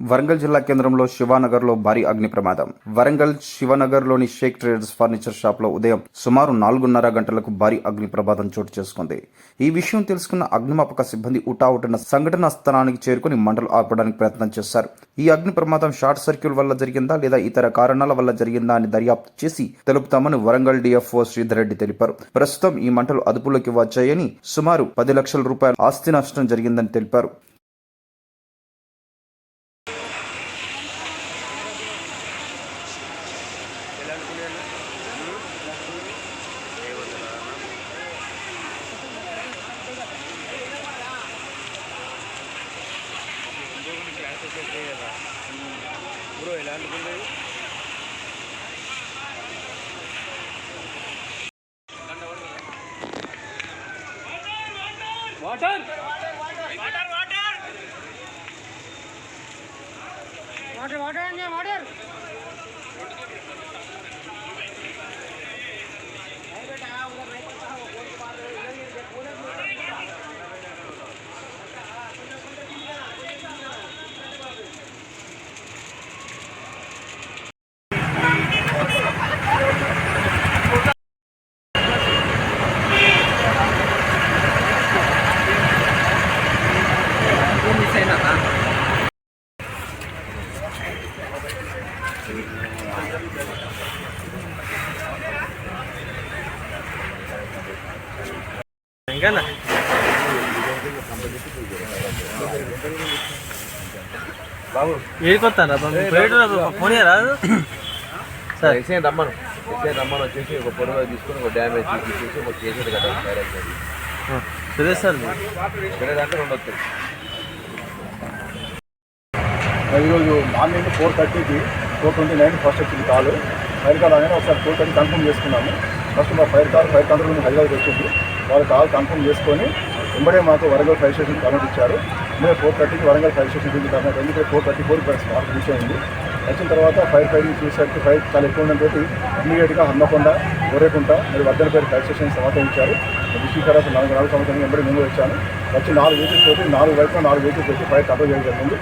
వరంగల్ జిల్లా కేంద్రంలో శివానగర్లో భారీ అగ్ని ప్రమాదం. వరంగల్ శివనగర్లోని షేక్ ట్రేడర్స్ ఫర్నిచర్ షాప్లో ఉదయం సుమారు నాలుగున్నర గంటలకు భారీ అగ్ని ప్రమాదం చోటు చేసుకుంది. ఈ విషయం తెలుసుకున్న అగ్నిమాపక సిబ్బంది ఉటావుటిన సంఘటనా స్థలానికి చేరుకుని మంటలు ఆర్పడానికి ప్రయత్నం చేశారు. ఈ అగ్ని ప్రమాదం షార్ట్ సర్క్యూట్ వల్ల జరిగిందా లేదా ఇతర కారణాల వల్ల జరిగిందా అని దర్యాప్తు చేసి తెలుపుతామని వరంగల్ డిఎఫ్ఓ శ్రీధర్ రెడ్డి తెలిపారు. ప్రస్తుతం ఈ మంటలు అదుపులోకి వచ్చాయని సుమారు పది లక్షల రూపాయల ఆస్తి నష్టం జరిగిందని తెలిపారు. బ్రో ఎలా అనుకుంది వాటర్ వాటర్ వాటర్ అండి వాటర్ బాబు ఏడికొస్తాను ఫోన్ రాదు సార్. రమ్మను. ఎస్ఐ రమ్మను. వచ్చేసి ఒక పొడవ తీసుకొని ఒక డ్యామేజ్ తీసేసి ఒక కేసు కదా సురేష్ సార్ వేరే దాంట్లో రెండు వస్తాయి. ఈరోజు మార్నింగ్ ఫోర్ థర్టీకి ఫోర్ ట్వంటీ నైన్ ఫస్ట్ వచ్చింది కాల్. ఫైర్ కాల్ అనేది ఒకసారి ఫోర్ థర్టీ కన్ఫర్మ్ చేసుకున్నాము. ఫస్ట్ మా ఫైర్ కాల్ ఫైర్ కంట్రోల్ నుంచి హైదరాబాద్ వచ్చింది. వాళ్ళు కాల్ కన్ఫర్మ్ చేసుకొని వెంబడే మాకు వరంగల్ ఫైర్ స్టేషన్ కరెంట్ ఇచ్చారు. ఇప్పుడే ఫోర్ థర్టీకి వరంగల్ ఫైర్ స్టేషన్ ఉంది కరెంట్ ఎందుకంటే four thirty four spot reach అయింది వచ్చిన తర్వాత ఫైర్ ఫైరింగ్ చూసేసరికి ఫైర్ చాలా ఎక్కువ ఉండడంతో ఇమీడియట్గా హమ్మకొండ మీరు మరి పేరు ఫైర్ స్టేషన్ సమాచారించారు శ్రీకరాజు నాలుగు నాలుగు సంవత్సరాలు వెంబడి ముందు వచ్చాను. వచ్చి నాలుగు వెహికల్స్ తోటి నాలుగు వైపున నాలుగు వెహికల్స్ వచ్చి ఫైర్ కంట్రోల్ చేయడం జరిగింది.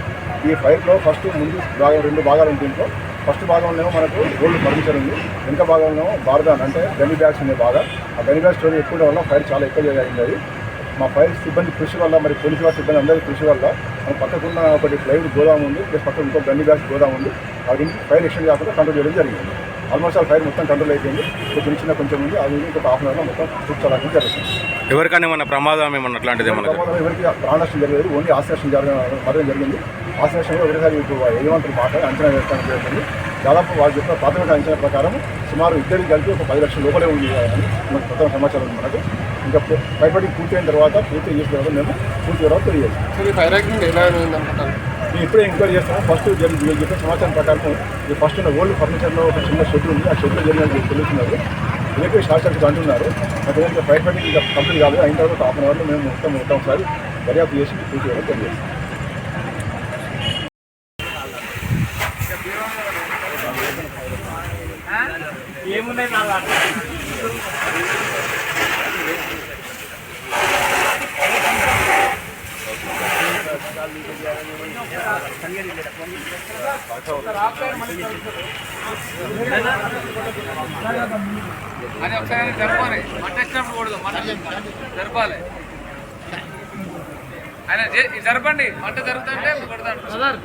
ఈ ఫైర్లో ఫస్ట్ ముందు భాగం రెండు భాగాలు ఉంది దీంట్లో ఫస్ట్ భాగంలో మనకు గోల్డ్ ఫర్నిచర్ ఉంది. వెనుక భాగంలో బార్గాన్ అంటే గని బ్యాగ్స్ ఉన్నాయి బాగా ఆ గని బ్యాగ్ స్టోరీ ఎక్కువ వల్ల ఫైర్ చాలా ఎక్కువ అయింది అది. మా ఫైర్ సిబ్బంది కృషి వల్ల మరి పోలీసు వారి సిబ్బంది అందరి కృషి వల్ల మన పక్కకున్న ఒకటి ప్లైవుడ్ గోదాం ఉంది ప్లస్ పక్కన ఇంకో గన్ని బ్యాగ్స్ గోదాం ఉంది. అది ఫైర్ ఎక్స్టెండ్ కాకుండా కంట్రోల్ చేయడం జరిగింది. ఆల్మోస్ట్ ఆల్ ఫైర్ మొత్తం కంట్రోల్ అయిపోయింది. కొంచెం చిన్న కొంచెం ఉంది. అది ఇంకొక హాఫ్ అన్ అవర్లో మొత్తం కూర్చోడానికి జరుగుతుంది ఎవరికైనా ఏమన్నా ప్రమాదం ఏమన్నా అట్లాంటిది ఏమన్నా ఎవరికి ప్రాణనష్టం జరగలేదు. ఓన్లీ ఆశ్లేషం జరగడం మాత్రం జరిగింది. ఆశ్లేషంలో ఒకటేసారి యజమానులు మాట్లాడి అంచనా వేయడానికి జరిగింది. దాదాపు వాళ్ళు చెప్పిన ప్రాథమిక అంచనా ప్రకారం సుమారు ఇద్దరికి కలిపి ఒక పది లక్షల లోపలే ఉంది అని మనకు ప్రథమ సమాచారం ఉంది మనకు. ఇంకా భయపడి పూర్తయిన తర్వాత పూర్తి చేసిన తర్వాత మేము పూర్తి తర్వాత తెలియజేస్తాం. సో మేము ఇప్పుడే ఎంక్వైరీ చేస్తాము ఫస్ట్ జరిగి మీరు చెప్పిన సమాచారం ప్రకారం ఈ ఫస్ట్ ఉన్న ఓల్డ్ ఫర్నిచర్లో ఒక చిన్న షెడ్ ఉంది. ఆ షెడ్లో జరిగినట్టు తెలుస్తున్నారు. రేపు షార్ట్ సర్క్యూట్ అంటున్నారు. అదేవిధంగా ఫైర్ ఫైటింగ్ ఇంకా కంప్లీట్ కాలేదు. అయిన తర్వాత హాఫ్ అన్ అవర్లో మేము మొత్తం మొత్తం ఒకసారి దర్యాప్తు చేసి పూర్తి చేయడం తెలియజేస్తాం ఏమున్నాయి అది ఒకసారి జరపాలి. మంట వచ్చినప్పుడు కూడదు మంట జరపాలి. ఆయన జరపండి. మంట జరుగుతుంటే కొడతాడు